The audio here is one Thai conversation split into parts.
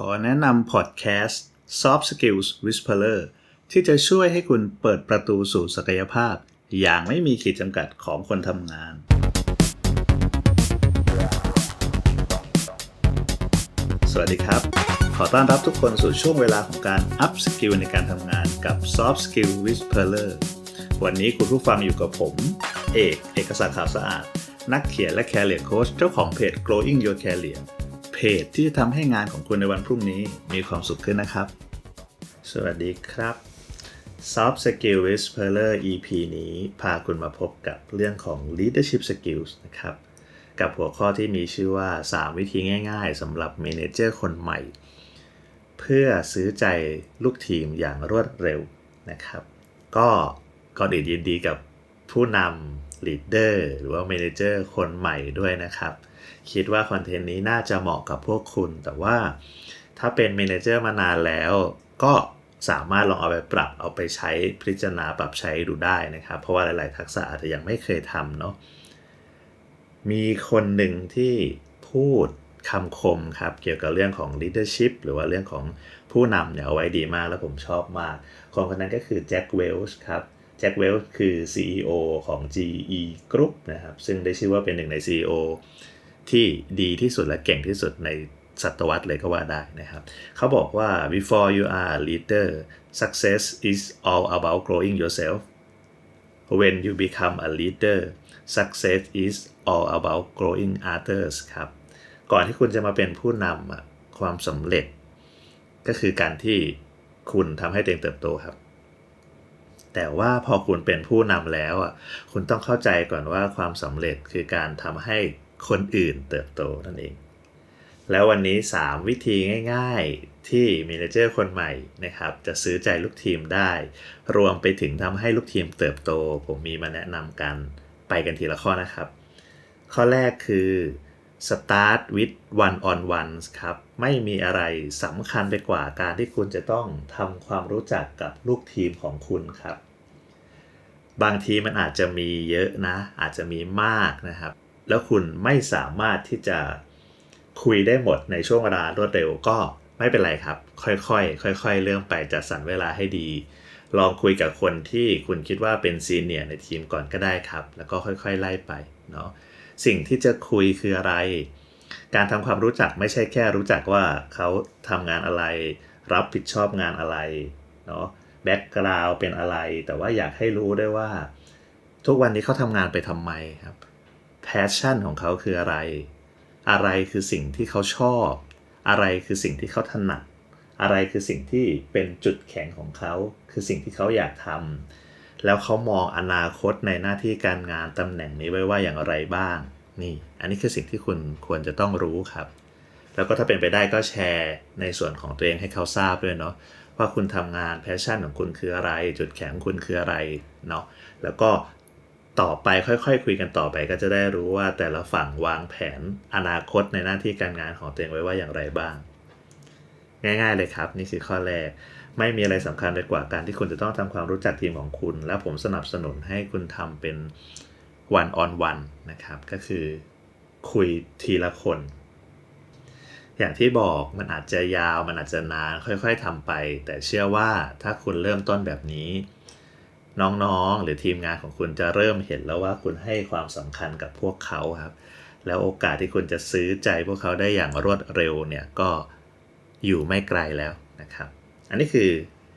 ขอแนะนำพอดแคสต์ Soft Skills Whisperer ที่จะช่วยให้คุณเปิดประตูสู่ศักยภาพ อย่างไม่มีขีดจำกัดของคนทำงาน สวัสดีครับ ขอต้อนรับทุกคนสู่ช่วงเวลาของการ Up Skill ในการทำงานกับ Soft Skill Whisperer วันนี้คุณผู้ฟังอยู่กับผม เอก เอกสารข่าวสะอาด นักเขียนและ Career Coach เจ้าของเพจ Growing Your Career เพจที่จะทำให้งานของคุณในวันพรุ่งนี้มีความสุขขึ้นนะครับ สวัสดีครับ Soft Skill Whisperer EP นี้พาคุณมาพบกับเรื่องของ Leadership Skills นะครับ กับหัวข้อที่มีชื่อว่า 3 วิธีง่ายๆสำหรับเมเนเจอร์คนใหม่ เพื่อซื้อใจลูกทีมอย่างรวดเร็วนะครับ ก็ก่อนอื่นยินดีกับผู้นำลีดเดอร์หรือว่าเมเนเจอร์คนใหม่ด้วยนะครับ คิดว่าคอนเทนต์นี้น่าจะเหมาะกับพวกคุณ แต่ว่าถ้าเป็นเมนเจอร์มานานแล้ว ก็สามารถลองเอาไปปรับเอาไปใช้พิจารณาปรับใช้ดูได้นะครับ เพราะว่าหลาย ๆ ทักษะอาจจะยังไม่เคยทำเนาะมีคนหนึ่งที่พูดคำคมครับ เกี่ยวกับเรื่องของ leadership หรือว่าเรื่องของผู้นำเนี่ยเอาไว้ดีมากแล้วผมชอบมากคนคนนั้นก็คือแจ็คเวลส์ครับแจ็คเวลส์คือ CEO ของ GE Group นะครับ ซึ่งได้ชื่อว่าเป็นหนึ่งใน CEO ที่ดีที่สุดและเก่งที่สุดในศตวรรษเลยก็ว่าได้นะครับ เขาบอกว่า before you are a leader success is all about growing yourself when you become a leader success is all about growing others ครับ ก่อนที่คุณจะมาเป็นผู้นำอะความสำเร็จ ก็คือการที่คุณทำให้ตัวเองเติบโตครับ แต่ว่าพอคุณเป็นผู้นำแล้วอะ คุณต้องเข้าใจก่อนว่าความสำเร็จคือการทำให้ คนอื่นเติบโตนั่นเอง แล้ววันนี้ 3 วิธีง่ายๆที่ม a นเจอร์คนใหม่นะครับ จะซื้อใจลูกทีมได้ รวมไปถึงทำให้ลูกทีมเติบโต ผมมีมาแนะนำกันไปกันทีละข้อนะครับ ข้อแรกคือ start with one on ones ครับ ไม่มีอะไรสำคัญไปกว่าการที่คุณจะต้องทำความรู้จักกับลูกทีมของคุณครับ บางทีมันอาจจะมีเยอะนะ อาจจะมีมากนะครับ แล้วคุณไม่สามารถที่จะคุยได้หมดในช่วงเวลารวดเร็วก็ไม่เป็นไรครับ ค่อยๆ ค่อยๆ เริ่มไปจัดสรรเวลาให้ดี ลองคุยกับคนที่คุณคิดว่าเป็นซีเนียร์ในทีมก่อนก็ได้ครับ แล้วก็ค่อยๆ ไล่ไปเนาะสิ่งที่จะคุยคืออะไร การทำความรู้จักไม่ใช่แค่รู้จักว่าเขาทำงานอะไร รับผิดชอบงานอะไรเนาะแบ็กกราวเป็นอะไร แต่ว่าอยากให้รู้ด้วยว่า ทุกวันนี้เขาทำงานไปทำไมครับ แพชชั่นของเขาคืออะไร อะไรคือสิ่งที่เขาชอบ อะไรคือสิ่งที่เขาถนัด อะไรคือสิ่งที่เป็นจุดแข็งของเขา คือสิ่งที่เขาอยากทำแล้วเขามองอนาคตในหน้าที่การงานตำแหน่งนี้ไว้ว่าอย่างไรบ้าง นี่ อันนี้คือสิ่งที่คุณควรจะต้องรู้ครับ แล้วก็ถ้าเป็นไปได้ก็แชร์ในส่วนของตัวเองให้เขาทราบด้วยเนาะว่าคุณทำงานแพชชั่นของคุณคืออะไร จุดแข็งของคุณคืออะไรเนาะแล้วก็ ต่อไปค่อยๆคคุยกันต่อไปก็จะได้รู้ว่าแต่ละฝั่งวางแผนอนาคตในหน้าที่การงานของตัวเองไว้ว่าอย่างไรบ้าง ง่าย ๆ เลยครับ นี่คือข้อแรก ไม่มีอะไรสำคัญไปกว่าการที่คุณจะต้องทำความรู้จักทีมของคุณ และผมสนับสนุนให้คุณทำเป็น one on one นะครับ ก็คือคุยทีละคน อย่างที่บอกมันอาจจะยาวมันอาจจะนานค่อย ๆทำไป แต่เชื่อว่าถ้าคุณเริ่มต้นแบบนี้ น้องๆ หรือทีมงานของคุณจะเริ่มเห็นแล้วว่าคุณให้ความสำคัญกับพวกเขาครับ แล้วโอกาสที่คุณจะซื้อใจพวกเขาได้อย่างรวดเร็วเนี่ยก็อยู่ไม่ไกลแล้วนะครับ อันนี้คือ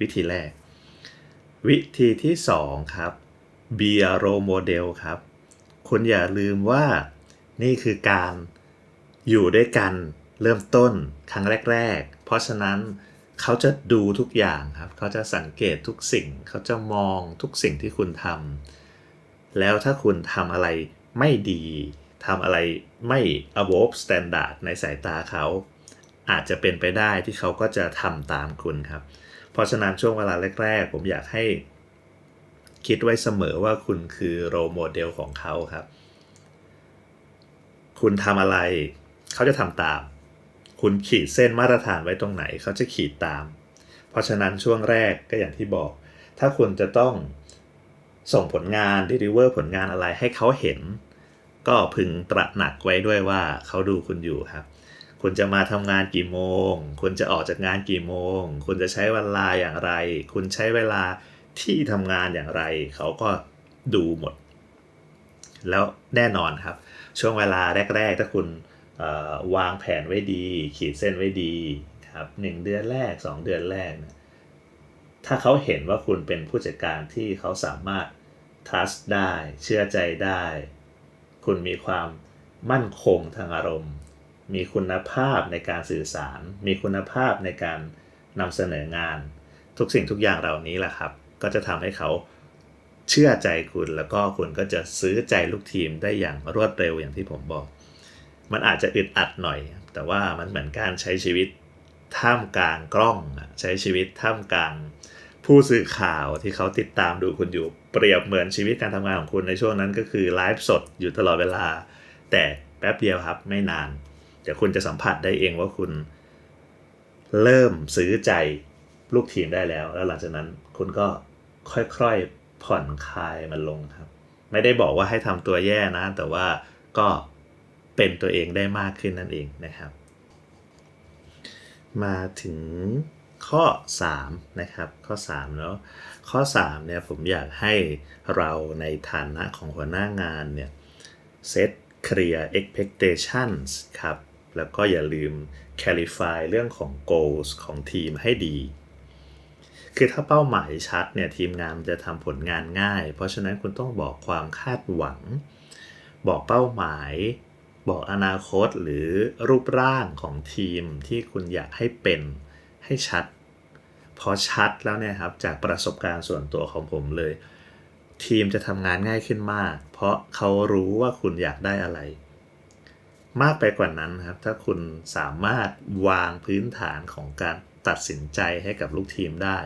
วิธีแรก วิธีที่ 2 ครับ be a role model ครับ คุณอย่าลืมว่านี่คือการอยู่ด้วยกันเริ่มต้นครั้งแรก ๆ เพราะฉะนั้น เขาจะดูทุกอย่างครับ เขาจะสังเกตทุกสิ่ง เขาจะมองทุกสิ่งที่คุณทำ แล้วถ้าคุณทำอะไรไม่ดีทำอะไรไม่ above standard ในสายตาเขา อาจจะเป็นไปได้ที่เขาก็จะทำตามคุณครับ เพราะฉะนั้นช่วงเวลาแรกๆ ผมอยากให้ คิดไว้เสมอว่าคุณคือโรโมเดลของเขาครับ คุณทำอะไร เขาจะทำตาม คุณขีดเส้นมาตรฐานไว้ตรงไหนเขาจะขีดตาม เพราะฉะนั้นช่วงแรกก็อย่างที่บอก ถ้าคุณจะต้องส่งผลงานดีลิเวอร์ผลงานอะไรให้เขาเห็น ก็พึงตระหนักไว้ด้วยว่าเขาดูคุณอยู่ครับ คุณจะมาทำงานกี่โมง คุณจะออกจากงานกี่โมง คุณจะใช้เวลาอย่างไร คุณใช้เวลาที่ทำงานอย่างไร เขาก็ดูหมด แล้วแน่นอนครับ ช่วงเวลาแรก ๆ ถ้าคุณ วางแผนไว้ดี ขีดเส้นไว้ดีครับหนึ่งเดือนแรก 2 เดือนแรกนะถ้าเขาเห็นว่าคุณเป็นผู้จัดการที่เขาสามารถ trust ได้ เชื่อใจได้ คุณมีความมั่นคงทางอารมณ์ มีคุณภาพในการสื่อสาร มีคุณภาพในการนำเสนองาน ทุกสิ่งทุกอย่างเหล่านี้แหละครับ ก็จะทำให้เขาเชื่อใจคุณแล้วก็คุณก็จะซื้อใจลูกทีมได้อย่างรวดเร็วอย่างที่ผมบอก มันอาจจะอึดอัดหน่อย แต่ว่ามันเหมือนการใช้ชีวิตท่ามกลางกล้องใช้ชีวิตท่ามกลางผู้สื่อข่าวที่เขาติดตามดูคุณอยู่เปรียบเหมือนชีวิตการทำงานของคุณในช่วงนั้นก็คือไลฟ์สดอยู่ตลอดเวลา แต่แป๊บเดียวครับไม่นาน เดี๋ยวคุณจะสัมผัสได้เองว่าคุณ เริ่มซื้อใจลูกทีมได้แล้ว แล้วหลังจากนั้นคุณก็ค่อยๆผ่อนคลายมันลงครับ ไม่ได้บอกว่าให้ทำตัวแย่นะ แต่ว่าก็ เป็นตัวเองได้มากขึ้นนั่นเองนะครับ มาถึงข้อ 3 นะครับ ข้อ3แล้วข้อ3เนี่ยผมอยากให้เราในฐานะของหัวหน้างานเนี่ย set clear expectations ครับ แล้วก็อย่าลืม clarify เรื่องของ goals ของทีมให้ดี คือถ้าเป้าหมายชัดเนี่ยทีมงานจะทำผลงานง่าย เพราะฉะนั้นคุณต้องบอกความคาดหวัง บอกเป้าหมาย บอกอนาคตหรือรูปร่างของทีมที่คุณอยากให้เป็นให้ชัด พอชัดแล้วเนี่ยครับจากประสบการณ์ส่วนตัวของผมเลย ทีมจะทำงานง่ายขึ้นมาก เพราะเขารู้ว่าคุณอยากได้อะไร มากไปกว่านั้นครับ ถ้าคุณสามารถวางพื้นฐานของการตัดสินใจให้กับลูกทีมได้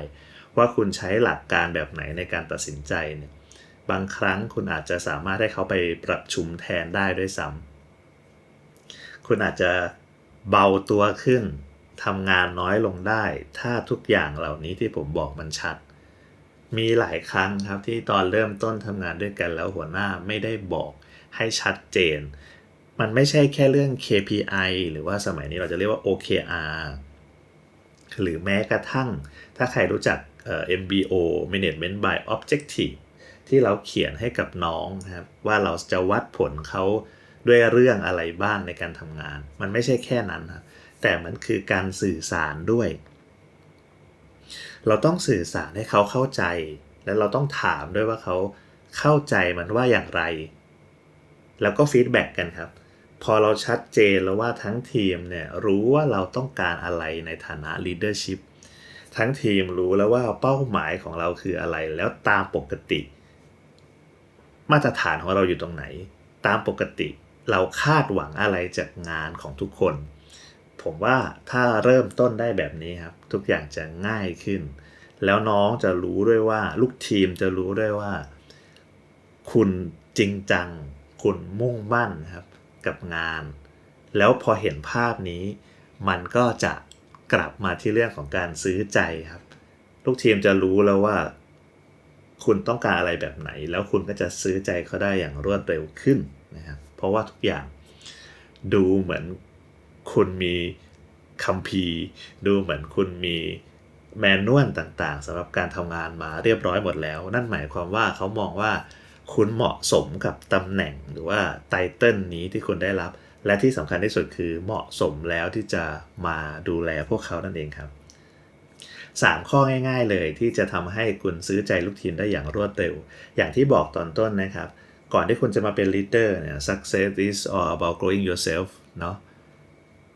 ว่าคุณใช้หลักการแบบไหนในการตัดสินใจเนี่ยบางครั้งคุณอาจจะสามารถให้เขาไปปรับชุมแทนได้ด้วยซ้ำ คุณอาจจะเบาตัวขึ้นทำงานน้อยลงได้ ถ้าทุกอย่างเหล่านี้ที่ผมบอกมันชัด มีหลายครั้งครับที่ตอนเริ่มต้นทำงานด้วยกันแล้วหัวหน้าไม่ได้บอกให้ชัดเจน มันไม่ใช่แค่เรื่อง KPI หรือว่าสมัยนี้เราจะเรียกว่า OKR หรือแม้กระทั่ง ถ้าใครรู้จัก MBO Management by Objective ที่เราเขียนให้กับน้องครับว่าเราจะวัดผลเขา ด้วยเรื่องอะไรบ้างในการทำงาน มันไม่ใช่แค่นั้นครับแต่มันคือการสื่อสารด้วย เราต้องสื่อสารให้เขาเข้าใจ และเราต้องถามด้วยว่าเขาเข้าใจมันว่าอย่างไร แล้วก็ฟีดแบ็กกันครับ พอเราชัดเจนแล้วว่าทั้งทีมเนี่ยรู้ว่าเราต้องการอะไรในฐานะ leadership ทั้งทีมรู้แล้วว่าเป้าหมายของเราคืออะไรแล้วตามปกติ มาตรฐานของเราอยู่ตรงไหน ตามปกติ เราคาดหวังอะไรจากงานของทุกคน ผมว่าถ้าเริ่มต้นได้แบบนี้ครับ ทุกอย่างจะง่ายขึ้น แล้วน้องจะรู้ด้วยว่า ลูกทีมจะรู้ด้วยว่า คุณจริงจัง คุณมุ่งมั่นครับ กับงาน แล้วพอเห็นภาพนี้ มันก็จะกลับมาที่เรื่องของการซื้อใจครับ ลูกทีมจะรู้แล้วว่า คุณต้องการอะไรแบบไหน แล้วคุณก็จะซื้อใจเขาได้อย่างรวดเร็วขึ้นนะครับ เพราะว่าทุกอย่างดูเหมือนคุณมีคัมภีร์ ดูเหมือนคุณมีแมนนวลต่างๆสำหรับการทำงานมาเรียบร้อยหมดแล้ว นั่นหมายความว่าเขามองว่าคุณเหมาะสมกับตำแหน่งหรือว่าไตเติลนี้ที่คุณได้รับ และที่สำคัญที่สุดคือเหมาะสมแล้วที่จะมาดูแลพวกเขานั่นเองครับ 3 ข้อง่าย ๆ เลยที่จะทำให้คุณซื้อใจลูกทีมได้อย่างรวดเร็ว อย่างที่บอกตอนต้นนะครับ ก่อนที่คุณจะมาเป็นลีดเดอร์เนี่ย success is all about growing yourself เนาะ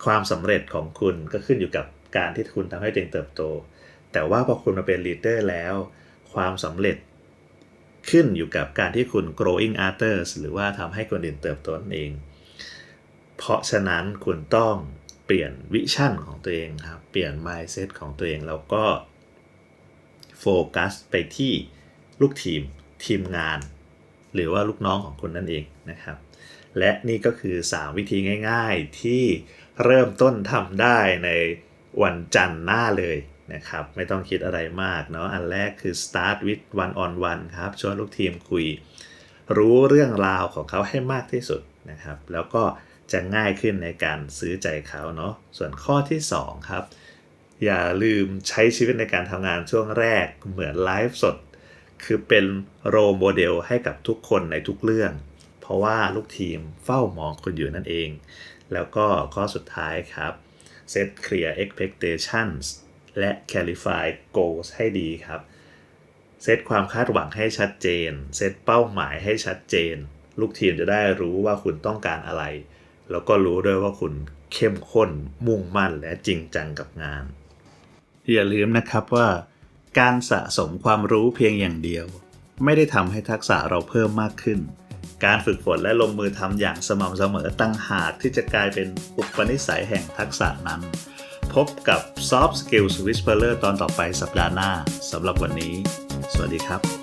ความสำเร็จของคุณก็ขึ้นอยู่กับการที่คุณทำให้ตัวเองเติบโต แต่ว่าพอคุณมาเป็นลีดเดอร์แล้ว ความสำเร็จขึ้นอยู่กับการที่คุณ growing others หรือว่าทำให้คนอื่นเติบโตนั่นเอง เพราะฉะนั้นคุณต้องเปลี่ยนวิชั่นของตัวเองครับ เปลี่ยน mindset ของตัวเองแล้วก็โฟกัสไปที่ลูกทีมทีมงาน หรือว่าลูกน้องของคุณนั่นเองนะครับ และนี่ก็คือ 3 วิธีง่ายๆ ที่เริ่มต้นทำได้ในวันจันทร์หน้าเลยนะครับ ไม่ต้องคิดอะไรมากเนาะอันแรกคือ start with one on one ครับชวนลูกทีมคุย รู้เรื่องราวของเขาให้มากที่สุดนะครับ แล้วก็จะง่ายขึ้นในการซื้อใจเขาเนาะส่วนข้อที่ 2 ครับ อย่าลืมใช้ชีวิตในการทำงานช่วงแรกเหมือนไลฟ์สด คือเป็นโรโมเดลให้กับทุกคนในทุกเรื่อง เพราะว่าลูกทีมเฝ้ามองคุณอยู่นั่นเอง แล้วก็ข้อสุดท้ายครับ set clear expectations และ clarify goals ให้ดีครับ เซตความคาดหวังให้ชัดเจน เซตเป้าหมายให้ชัดเจน ลูกทีมจะได้รู้ว่าคุณต้องการอะไร แล้วก็รู้ด้วยว่าคุณเข้มข้น มุ่งมั่นและจริงจังกับงาน อย่าลืมนะครับว่า การสะสมความรู้เพียงอย่างเดียว ไม่ได้ทำให้ทักษะเราเพิ่มมากขึ้น การฝึกฝนและลงมือทำอย่างสม่ำเสมอตั้งหากที่จะกลายเป็นอุปนิสัยแห่งทักษะนั้น พบกับ Soft Skills Whisperer ตอนต่อไปสัปดาห์หน้าสำหรับวันนี้ สวัสดีครับ